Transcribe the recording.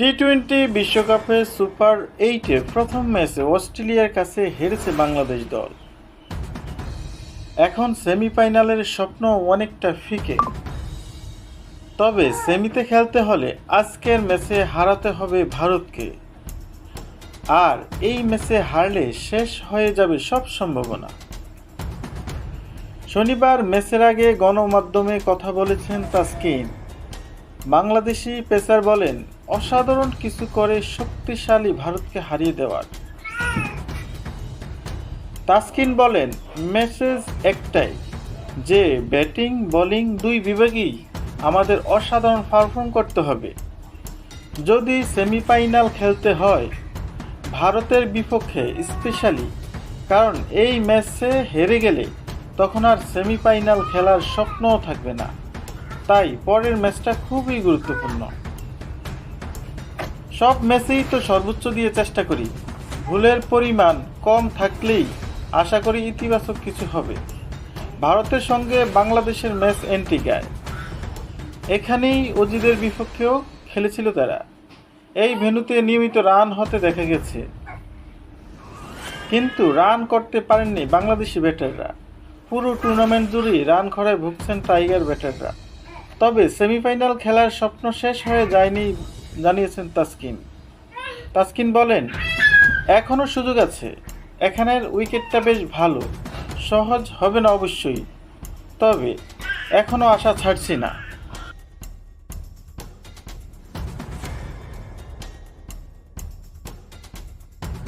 T twenty বিশ্বকাপে super এইটের প্রথম ম্যাচে অস্ট্রেলিয়ার কাছে হেরেছে বাংলাদেশ দল। এখন সেমিফাইনালের স্বপ্ন অনেকটা ফিকে। তবে সেমিতে খেলতে হলে আজকের ম্যাচে হারাতে হবে ভারতকে। আর এই ম্যাচে হারলে শেষ হয়ে যাবে সব সম্ভাবনা। শনিবার ম্যাচের আগে গণমাধ্যমে কথা বলেছেন তাসকিন। বাংলাদেশি পেসার বলেন, অসাধারণ কিছু করে শক্তিশালী ভারতকে হারিয়ে দেওয়ার। তাসকিন বলেন, মেসেজ একটাই, যে ব্যাটিং, বোলিং দুই বিভাগেই আমাদের অসাধারণ পারফর্ম করতে হবে। যদি সেমিফাইনাল খেলতে হয়, ভারতের বিপক্ষে স্পেশালি, কারণ এই ম্যাচে হেরে গেলে তখন আর সেমিফাইনাল খেলার স্বপ্নও থাকবে না। তাই পরের ম্যাচটা খুবই গুরুত্বপূর্ণ। সব ম্যাচেই তো সর্বোচ্চ দিয়ে চেষ্টা করি। ভুলের পরিমাণ কম থাকলেই আশা করি ইতিবাচক কিছু হবে। ভারতের সঙ্গে বাংলাদেশের ম্যাচ এন্টিগায় এখানেই অজিদের বিপক্ষেও খেলেছিল তারা। এই ভেন্যুতে নিয়মিত রান হতে দেখা গেছে। কিন্তু রান করতে পারেননি বাংলাদেশি ব্যাটাররা। পুরো টুর্নামেন্ট জুড়েই রান খরায় ভুগছেন টাইগার ব্যাটাররা। তবে সেমিফাইনাল খেলার স্বপ্ন শেষ হয়ে যায়নি, জানিয়েছেন তাসকিন। তাসকিন বলেন এখনও সুযোগ আছে। এখানের উইকেটটা বেশ ভালো। সহজ হবে না অবশ্যই। তবে এখনও আশা ছাড়ছি না।